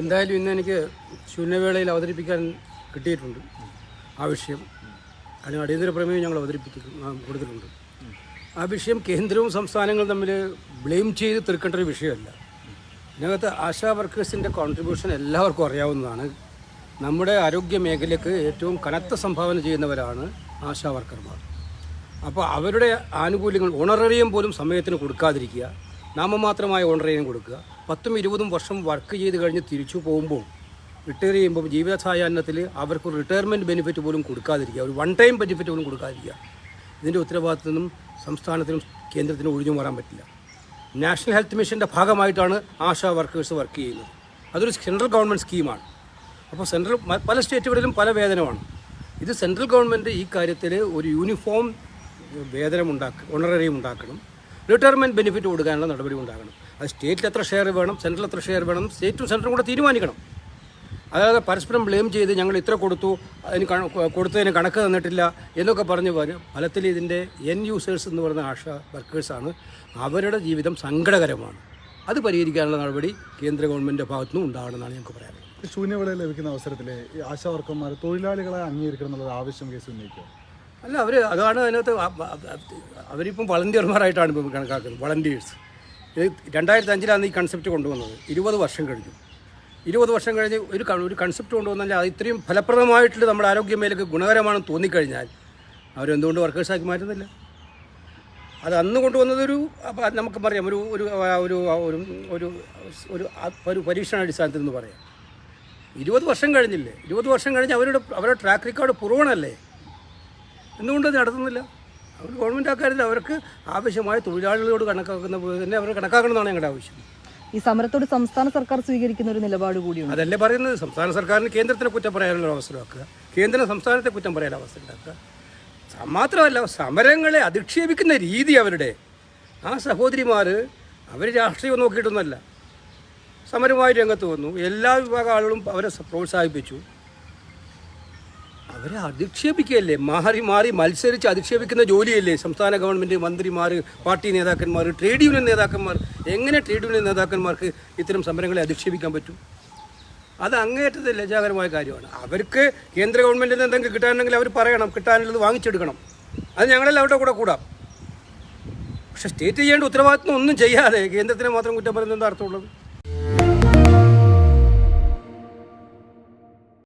എന്തായാലും ഇന്ന് എനിക്ക് ശൂന്യവേളയിൽ അവതരിപ്പിക്കാൻ കിട്ടിയിട്ടുണ്ട് ആ വിഷയം. അതിന് അടിയന്തര പ്രമേയം ഞങ്ങൾ അവതരിപ്പിക്കും കൊടുത്തിട്ടുണ്ട്. ആ വിഷയം കേന്ദ്രവും സംസ്ഥാനങ്ങളും തമ്മിൽ ബ്ലെയിം ചെയ്ത് തീർക്കേണ്ട ഒരു വിഷയമല്ല. ഇതിനകത്ത് ആശാ വർക്കേഴ്സിന്റെ കോൺട്രിബ്യൂഷൻ എല്ലാവർക്കും അറിയാവുന്നതാണ്. നമ്മുടെ ആരോഗ്യ മേഖലയ്ക്ക് ഏറ്റവും കനത്ത സംഭാവന ചെയ്യുന്നവരാണ് ആശാ വർക്കർമാർ. അപ്പോൾ അവരുടെ ആനുകൂല്യങ്ങൾ ഓണറേറിയം പോലും സമയത്തിന് കൊടുക്കാതിരിക്കുക നാമമാത്രമായ ഓണറേറിയം കൊടുക്കുക. പത്തും ഇരുപതും വർഷം വർക്ക് ചെയ്ത് കഴിഞ്ഞ് തിരിച്ചു പോകുമ്പോൾ റിട്ടയർ ചെയ്യുമ്പോൾ ജീവിത സായാഹ്നത്തിൽ അവർക്ക് റിട്ടയർമെന്റ് ബെനിഫിറ്റ് പോലും കൊടുക്കാതിരിക്കുക. ഒരു വൺ ടൈം ബെനിഫിറ്റ് പോലും കൊടുക്കാതിരിക്കുക. ഇതിന്റെ ഉത്തരവാദിത്തത്തിനും സംസ്ഥാനത്തിനും കേന്ദ്രത്തിനും ഒഴിഞ്ഞു മാറാൻ പറ്റില്ല. നാഷണൽ ഹെൽത്ത് മിഷന്റെ ഭാഗമായിട്ടാണ് ആശാ വർക്കേഴ്സ് വർക്ക് ചെയ്യുന്നത്. അതൊരു സെൻട്രൽ ഗവൺമെന്റ് സ്കീമാണ് അപ്പോൾ സെൻട്രൽ പല സ്റ്റേറ്റുകളിലും പല വേതനമാണ്. ഇത് സെൻട്രൽ ഗവൺമെന്റ് ഈ കാര്യത്തിൽ ഒരു യൂണിഫോം വേതനം ഉണ്ടാക്കുക ഓണറേറിയം ഉണ്ടാക്കണം. റിട്ടയർമെന്റ് ബെനിഫിറ്റ് കൊടുക്കാനുള്ള നടപടി ഉണ്ടാകണം. അത് സ്റ്റേറ്റിൽ എത്ര ഷെയർ വേണം സെൻട്രൽ എത്ര ഷെയർ വേണം സ്റ്റേറ്റും സെൻട്രലും കൂടെ തീരുമാനിക്കണം. അതായത് പരസ്പരം ബ്ലെയിം ചെയ്ത് ഞങ്ങൾ ഇത്ര കൊടുത്തു അതിന് കൊടുത്തതിന് കണക്ക് തന്നിട്ടില്ല എന്നൊക്കെ പറഞ്ഞ് വരും. ഫലത്തിൽ ഇതിന്റെ എൻ യൂസേഴ്സ് എന്ന് പറയുന്ന ആശ വർക്കേഴ്സാണ് അവരുടെ ജീവിതം സങ്കടകരമാണ്. അത് പരിഹരിക്കാനുള്ള നടപടി കേന്ദ്ര ഗവൺമെന്റിന്റെ ഭാഗത്തുനിന്നും ഉണ്ടാകണമെന്നാണ് ഞങ്ങൾക്ക് പറയാനുള്ളത്. ശൂന്യവേളയിൽ ലഭിക്കുന്ന അവസരത്തിൽ ആശാവർക്കന്മാർ തൊഴിലാളികളെ അംഗീകരിക്കണം എന്നുള്ള ആവശ്യം കേസ് ഉന്നയിക്കുക അല്ല അവർ അതാണ് അതിനകത്ത് അവരിപ്പം വളണ്ടിയർമാരായിട്ടാണ് ഇപ്പം കണക്കാക്കുന്നത് വളണ്ടിയേഴ്സ് ഇത് രണ്ടായിരത്തി അഞ്ചിലാണ് ഈ കൺസെപ്റ്റ് കൊണ്ടുവന്നത്. ഇരുപത് വർഷം കഴിഞ്ഞു. ഇരുപത് വർഷം കഴിഞ്ഞ് ഒരു ഒരു കൺസെപ്റ്റ് കൊണ്ടുവന്നാൽ അത് ഇത്രയും ഫലപ്രദമായിട്ടുള്ള നമ്മുടെ ആരോഗ്യ മേഖലയ്ക്ക് ഗുണകരമാണെന്ന് തോന്നിക്കഴിഞ്ഞാൽ അവരെന്തുകൊണ്ട് വർക്കേഴ്സാക്കി മാറ്റുന്നില്ല? അത് അന്ന് കൊണ്ടുവന്നതൊരു നമുക്ക് പറയാം ഒരു ഒരു ഒരു ഒരു ഒരു പരീക്ഷണാടിസ്ഥാനത്തിൽ നിന്ന് പറയാം. ഇരുപത് വർഷം കഴിഞ്ഞില്ലേ? ഇരുപത് വർഷം കഴിഞ്ഞ് അവരുടെ അവരുടെ ട്രാക്ക് റെക്കോർഡ് പുറവണല്ലേ എന്തുകൊണ്ട് നടത്തുന്നില്ല? അവർ ഗവൺമെന്റ് അക്കാര്യത്തിൽ അവർക്ക് ആവശ്യമായ തൊഴിലാളികളോട് കണക്കാക്കുന്ന പോലെ തന്നെ അവർ കണക്കാക്കണമെന്നാണ് ഞങ്ങളുടെ ആവശ്യം. ഈ സമരത്തോട് സംസ്ഥാന സർക്കാർ സ്വീകരിക്കുന്ന ഒരു നിലപാട് കൂടിയാണ് അതല്ലേ പറയുന്നത്? സംസ്ഥാന സർക്കാരിന് കേന്ദ്രത്തിനെ കുറ്റം പറയാനുള്ള അവസരമാക്കുക കേന്ദ്രം സംസ്ഥാനത്തെ കുറ്റം പറയാൻ അവസരം ഉണ്ടാക്കുക. മാത്രമല്ല സമരങ്ങളെ അധിക്ഷേപിക്കുന്ന രീതി അവരുടെ. ആ സഹോദരിമാർ അവർ രാഷ്ട്രീയം നോക്കിയിട്ടൊന്നുമല്ല. സമരമായി രംഗത്ത് വന്നു. എല്ലാ വിഭാഗം ആളുകളും അവരെ പ്രോത്സാഹിപ്പിച്ചു. അവരെ അധിക്ഷേപിക്കുകയല്ലേ? മാറി മാറി മത്സരിച്ച് അധിക്ഷേപിക്കുന്ന ജോലിയല്ലേ? സംസ്ഥാന ഗവൺമെന്റ് മന്ത്രിമാർ പാർട്ടി നേതാക്കന്മാർ ട്രേഡ് യൂണിയൻ നേതാക്കന്മാർ എങ്ങനെ ട്രേഡ് യൂണിയൻ നേതാക്കന്മാർക്ക് ഇത്തരം സമരങ്ങളെ അധിക്ഷേപിക്കാൻ പറ്റും? അത് അങ്ങേറ്റത് ലജ്ജാകരമായ കാര്യമാണ്. അവർക്ക് കേന്ദ്ര ഗവൺമെന്റിൽ നിന്ന് എന്തെങ്കിലും കിട്ടാനുണ്ടെങ്കിൽ അവർ പറയണം. കിട്ടാനുള്ളത് വാങ്ങിച്ചെടുക്കണം. അത് ഞങ്ങളെല്ലാം അവരുടെ കൂടെ കൂടാം. പക്ഷേ സ്റ്റേറ്റ് ചെയ്യേണ്ട ഉത്തരവാദിത്വം ഒന്നും ചെയ്യാതെ കേന്ദ്രത്തിനെ മാത്രം കുറ്റം പറയുന്നത് എന്താ അർത്ഥമുള്ളത്?